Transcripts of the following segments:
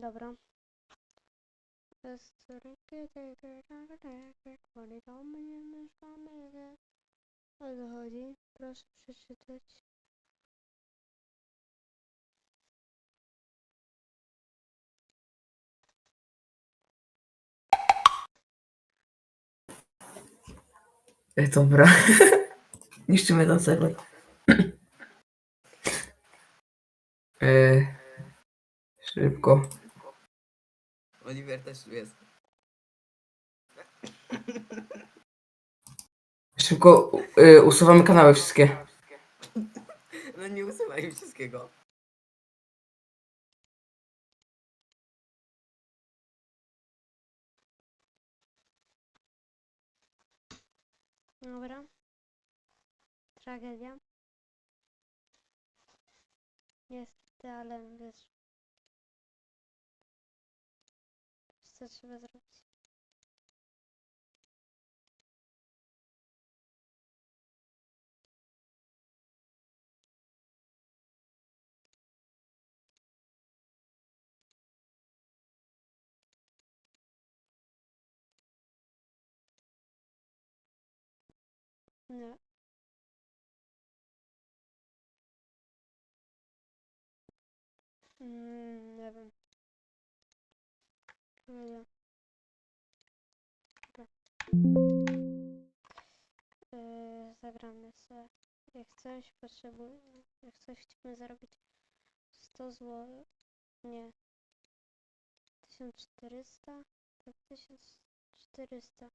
Dobra. Jest do mnie mieszkamy? O co chodzi? Proszę przeczytać. Ej, dobra. Niszczymy ten serwer. Ej, szybko. Oliver też tu jest. Szybko y, usuwamy kanały wszystkie. No nie usuwaj wszystkiego. Dobra. Tragedia. Niestety, ale wiesz. Co trzeba zrobić? Nie. Mm, nie wiem. Tragedia. Yy, zagramy se. Jak coś potrzebuję, jak coś chcemy zarobić 100 zł. Nie. 1400? Tak 1400.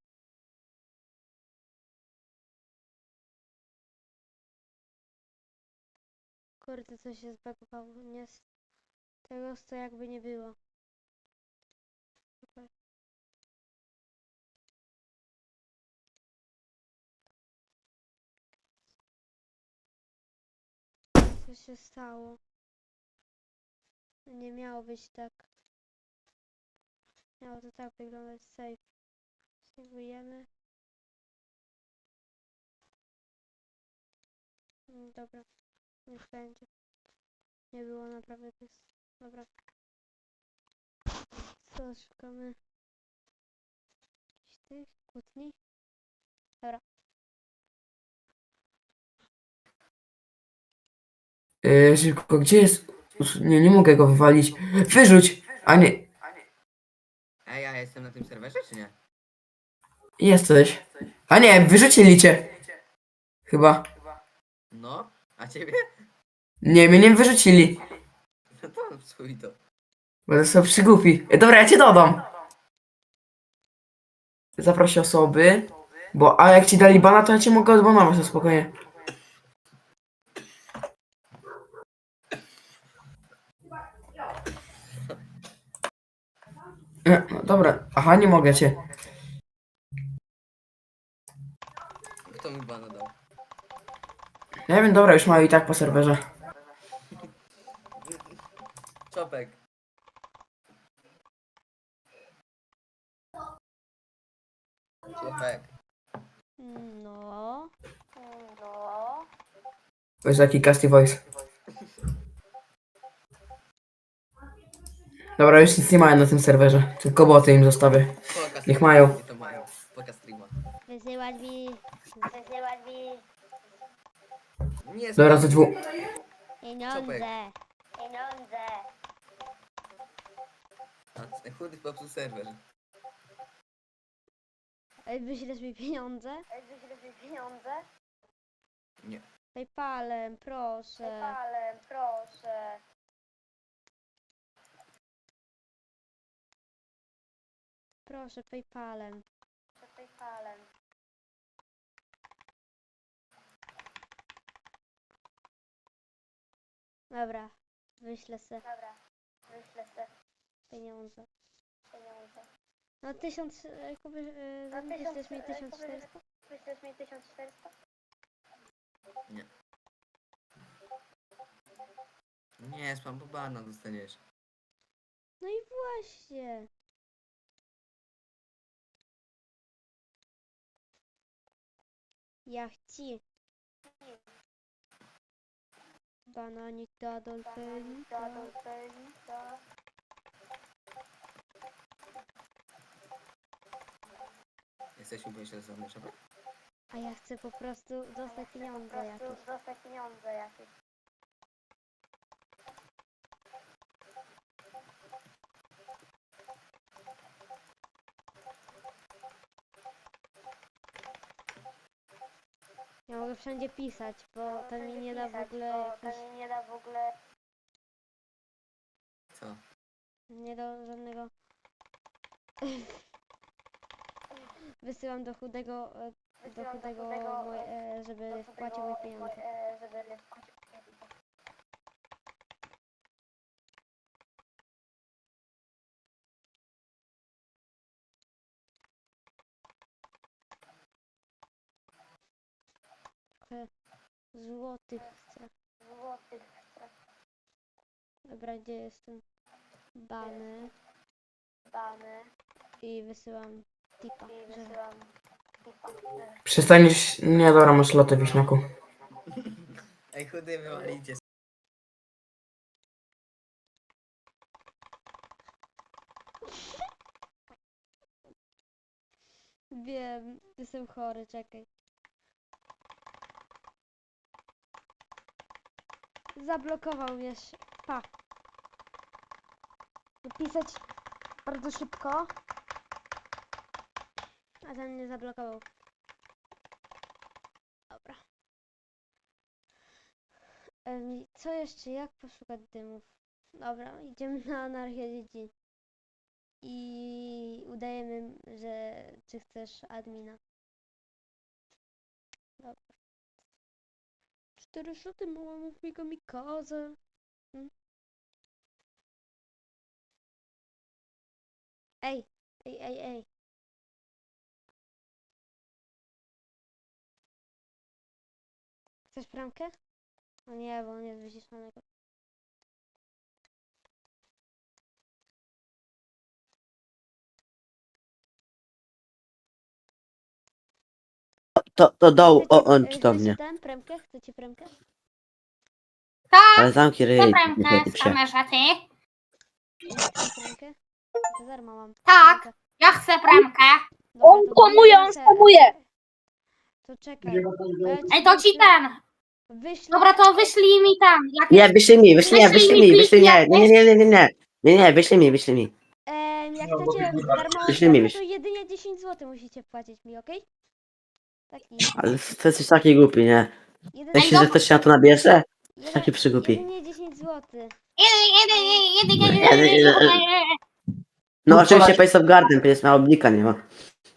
Kurde, coś się zbagowało. Nie z tego to jakby nie było. Co się stało? Nie miało być tak. Miało to tak wyglądać safe. Sejwujemy. Mm, Dobra. Niech będzie. Nie było naprawdę to jest. Dobra. Co szukamy? Jakiś tych kłótni? Y, szybko, gdzie jest? Nie, nie mogę go wywalić. Wyrzuć! A nie, Ej, ja jestem na tym serwerze, czy nie? jesteś. A nie, wyrzucili cię. Chyba. No, a ciebie? Nie, mnie nie wyrzucili. No to swój to. Bo to są przygłupi. Ej, dobra, ja cię dodam. Zaproś osoby. Bo, a jak ci dali bana, to ja cię mogę odbanować na spokojnie. E, No, dobra, aha, nie mogę cię. Kto mi bana dał? Nie wiem, dobra, już mają i tak po serwerze. Czopek. Czopek. No. No. To jest taki casty voice. Dobra, już nic nie mają na tym serwerze. Tylko boty im zostawię. Pokaż Niech mają. Gdzie to mają? Pokaż streama. Wysyłać mi. Wysyłać mi. Nie, Dobra, to dwu. Pieniądze. Pieniądze. A, chudy popsuł serwer. Ej, wyślesz mi pieniądze? Ej, wyślesz mi pieniądze? Nie. Paypalem, proszę. Paypalem, proszę. Proszę, Paypalem. Paypalem. Dobra, wyślę se. Dobra, wyślę se. Pieniądze. Pieniądze. No tysiąc, e, Kuby, e, za wyślesz mi 1400? Wyślesz mi 1400? Nie, spam po bana dostaniesz. No i właśnie. Jachci. Bananik do Adolfelika. Tak. Jesteś ubezpieczony, trzeba? A ja chcę po prostu dostać pieniądze jakieś. Dostać pieniądze jakieś. Ja mogę wszędzie pisać, bo to mi nie da w ogóle jakiś, mi nie da w ogóle Co? nie da żadnego... Wysyłam do chudego, e, do chudego, chudego, moje, e, żeby wpłacił moje pieniądze. e, żeby wpłacił Trochę złotych chcę. Złotych chcę. Dobra, gdzie jestem? Bany Bany i wysyłam tipa, i że wysyłam tipa. że- Przestaniesz... Nie, dobra, masz lotę, wiśniaku. Ej, chudy, wywalicie. Wiem, jestem chory, czekaj. Zablokował mnie. Pa. Napisać bardzo szybko. A ten mnie zablokował. Dobra. Co jeszcze? Jak poszukać dymów? Dobra, idziemy na anarchię dziedzin. I udajemy, że czy chcesz admina. Cztery szoty mama mówi kamikaze. Hmm? Ej, ej, ej, ej. Chcesz bramkę? No nie, bo on jest wyciszonego. To, to doł, o, on czy do chcecie mnie. ten, premkę? Chcecie premkę? Ale zamknij ryj, Premkę kamerzaty. Chcecie premkę? Mam. Tak. premkę. Ja chcę premkę. Dobra, On to skłamuje, wyślę on skłamuje. To czekaj. ja Ej, to ci wyślę- ten. Wyślę. Dobra, to wyślij mi tam. Jak Nie, wyślij mi, wyślij, nie, Wyślij wyślij mi mi, wyślij, nie, nie, nie, nie, nie, nie, nie, nie, wyślij mi, wyślij mi. Em, jak chcecie darmową Wyślij mi, premkę, to jedynie 10 zł musicie płacić mi, okej? Taki. Ale to jesteś taki głupi, nie? Myślisz, że ktoś się na to nabierze? jeden- taki przygłupi. Jedynie 10 zł. Jeden, jeden, jeden, Jeden, jeden, jeden. No oczywiście Face of Garden, jest na oblika, nie ma.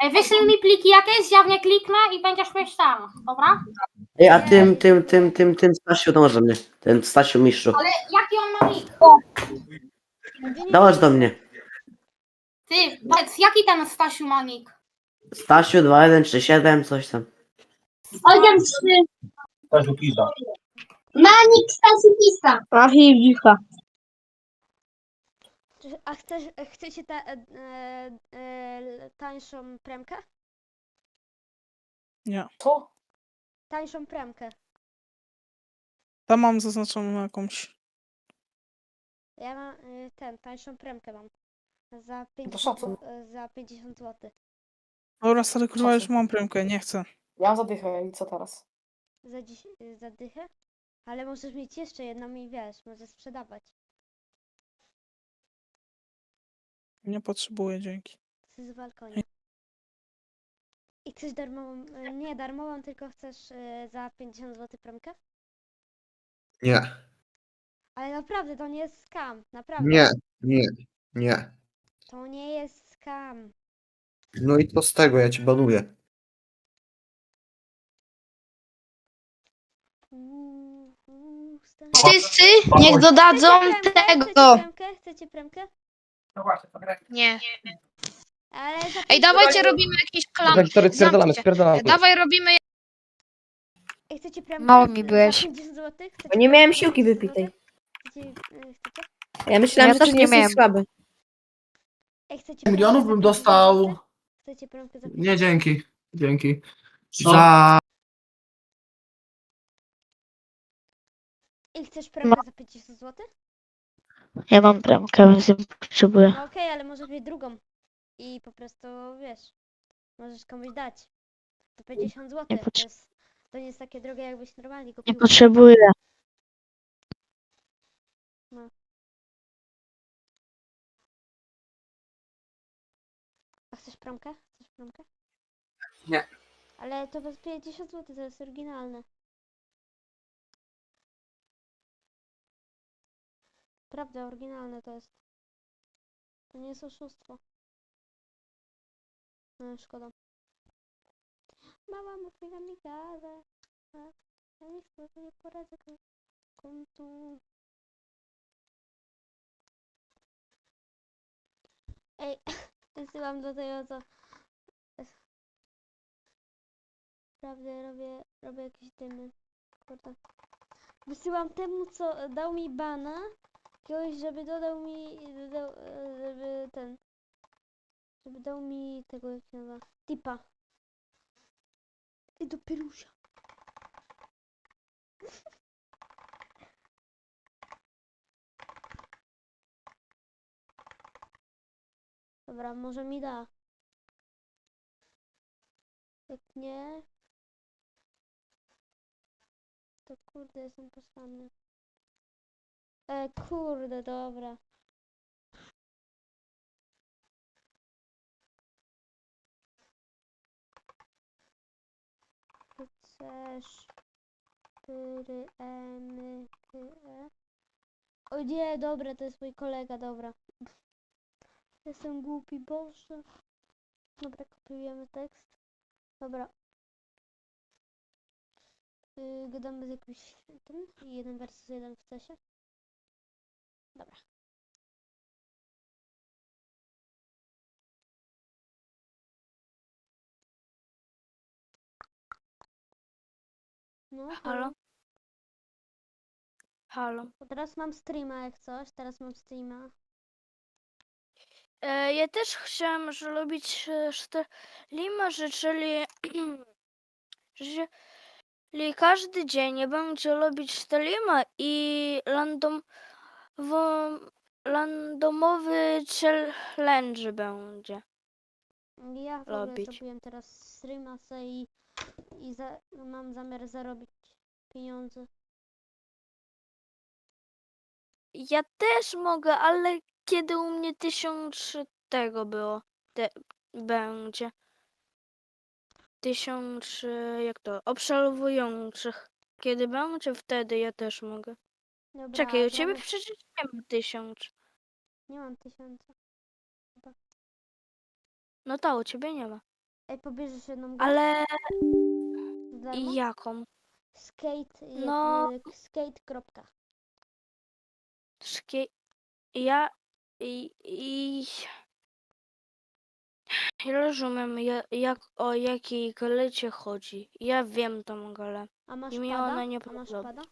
Ej, Wyślij mi pliki jakieś, ja w nie kliknę i będziesz mieć tam, dobra? Ej, a tym, tym, tym, tym, tym Stasiu dąży mnie. Ten Stasiu mistrzu. Ale jaki on ma nick? Jedynie Dąż do mnie. Ty, powiedz, jaki ten Stasiu ma nick? Stasiu 2137, coś tam. Osiem trzy. Stasiu Pizza. Manik Stasiu Pisa. Ach, dzicha. Czy- A chcesz, chcecie ta, e, e, e, tańszą premkę? Nie. Co? Tańszą premkę. Tam mam zaznaczoną jakąś. Ja mam e, ten, tańszą premkę mam. Za To 50, szacun. e, za 50 zł. Dobra, stary kurwa, już mam premkę, nie chcę. Ja zadychę i co teraz? Za, dziś, e, za dychę? Ale możesz mieć jeszcze jedną i wiesz, możesz sprzedawać. Nie potrzebuję, dzięki. Chcesz z balkonie. I chcesz darmową, e, nie darmową, tylko chcesz e, za 50 zł premkę? Nie, Ale naprawdę, to nie jest scam, naprawdę. nie, nie, nie. To nie jest scam. No i co z tego, ja ci banuję. Wszyscy niech dodadzą Chcecie premkę? tego. Chcecie premkę? Chcecie premkę? No właśnie, to graj. Nie. Ale Ej, 50 dawajcie robimy jakiś klan. Spierdalamy, Zamknijcie. spierdalamy. Dawaj robimy. Ej, chcecie premkę? Mało mi byłeś. 50 zł? Bo nie miałem siłki wypitej. Chcecie, e, chcecie? Ja myślałem, Ja że też ty nie nie jesteś miałem. słaby. Ej, chcecie Milionów premkę za bym 50 dostał. Chcecie premkę za 50 Nie, dzięki. Dzięki. Co? Za... Ej, chcesz premkę za 50 zł? Ja mam bramkę, więc nie potrzebuję. No okej, ale możesz mieć drugą. I po prostu, wiesz, Możesz komuś dać. To 50 zł. Nie To, potrze- jest, to nie jest takie drogie, jakbyś normalnie Nie kupił. potrzebuję. Promkę? Chcesz promkę? Nie. Ale to was 50 zł, to jest oryginalne. Prawda, oryginalne to jest. To nie jest oszustwo. No, szkoda. Mama mówi na mi gada. a Ja nie chcę, to nie poradzę. Kontu. Ej, wysyłam do tego, co... Prawdę, robię, robię jakieś dymy. Kurde. Wysyłam temu, co dał mi bana, kogoś, żeby dodał mi, dodał, e, żeby ten, żeby dał mi tego, jak się nazywa, tipa. I do Pirusia. Dobra, może mi da. Jak nie, to kurde, jestem posłany. E, kurde, dobra. Chcesz pyry, emy, e? O nie, dobra, to jest mój kolega, dobra. Jestem głupi, boże. Dobra, kopiujemy tekst. Dobra. Yy, gadamy z jakimś tym. Jeden versus jeden w cesie. Dobra. No, Halo? Halo. Bo Teraz mam streama jak coś, teraz mam streama. E, ja też chciałam zrobić e, że czyli, czyli każdy dzień będzie robić streama i random, randomowy challenge będzie. Ja w ogóle Robić. zrobiłem teraz streama se i, i za, mam zamiar zarobić pieniądze. Ja też mogę, ale kiedy u mnie tysiąc tego było, te, będzie. Tysiąc, e, jak to, obserwujących. Kiedy będzie, wtedy ja też mogę. Dobra, Czekaj, u ciebie przecież nie ma tysiąc. Nie mam tysiąca. No to u ciebie nie ma. Ej, pobierzesz jedną grę? Ale darmo? jaką? Skate, No. y, skate. Kropka. Szkie... Ja... I... i... Ja rozumiem, ja, jak, o jakiej galecie chodzi. Ja wiem tą galę. A masz I mi pada? ona nie A masz podoba. pada?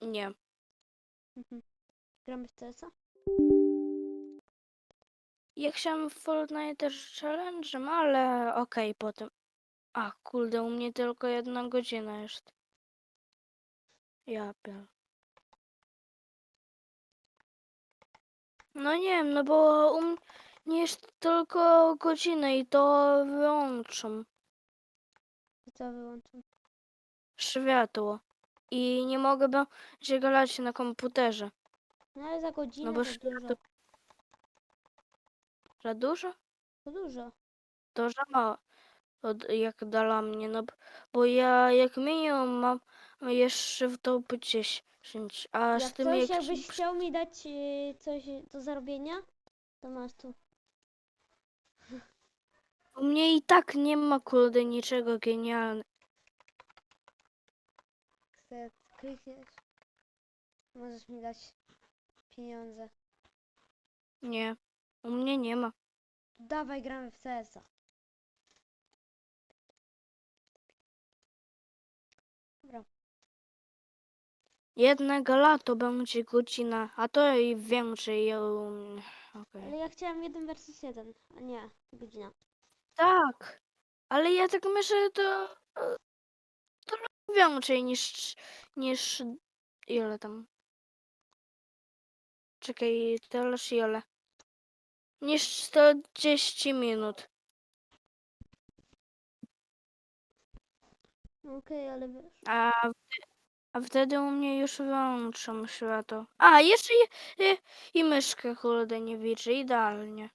Nie. Mhm. Gramy w CS-a? Ja chciałem w Fortnite też challenge, ale okej, potem. A, kurde, u mnie tylko jedna godzina jest. Ja pier... No nie wiem, no bo u mnie jest tylko godzina i to wyłączam co wyłączam? światło. I nie mogę będzie grać na komputerze. No ale za godzinę No bo to światło... dużo. Za dużo? To dużo. To za mało. Od, jak dla mnie, no b- bo ja jak minimum mam jeszcze w top 10, a z Jak tym coś, jak jakbyś chciał mi dać y, coś do zarobienia, to masz tu. u mnie i tak nie ma kurde niczego genialnego. Chcę klikniesz. Możesz mi dać pieniądze. Nie, u mnie nie ma. Dawaj, gramy w CS-a. Jednego lato będzie godzina, a to i więcej. ja um, Ale ja chciałam jeden versus jeden, a nie godzina. Tak, ale ja tak myślę, to e, trochę więcej niż, niż ile tam. Czekaj, teraz ile? Niż 110 minut. No Okej, ale wiesz. A, a wtedy u mnie już wyłączam światło. A, jeszcze i, i, i myszkę kurde nie widzę, idealnie.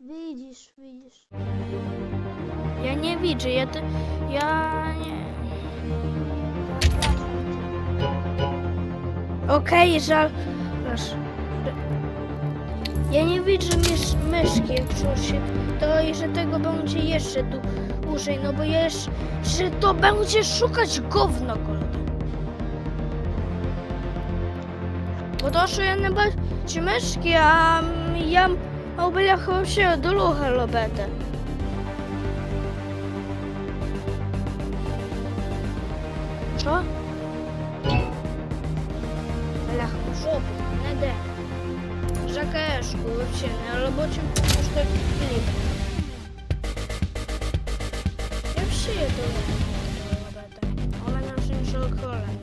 Widzisz, widzisz. Ja nie widzę, ja, te, ja nie... Okej, żal... Proszę. Ja nie widzę mysz, myszki, jak się to i że tego będzie jeszcze tu użyj, no bo jeszcze to będzie szukać gówno kolego. Bo to że ja nie bać myszki, a ja obylachał się do lucha lobetę. Co? Lach, żobu, nie de. Rzeka eszku, albo cię, albo cię, albo cię, 对，对，对，对，对，对，对，对，对，对。好了，老师，你上课了。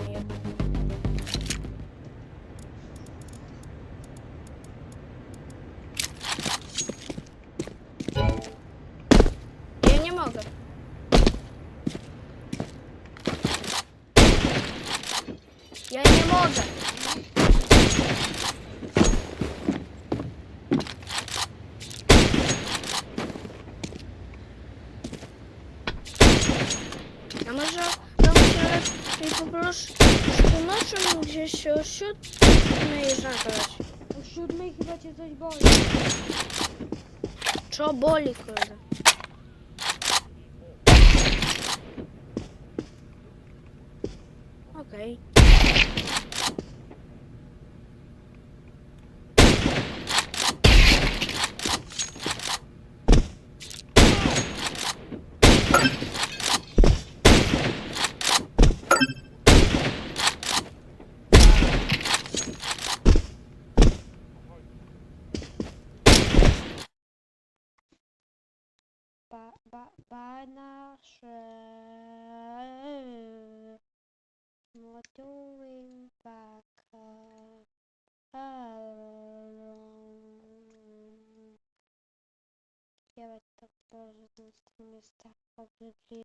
Północą gdzieś o siódmej zagrać? O siódmej chyba cię coś boli. Co boli, kurde? Okej. Ba,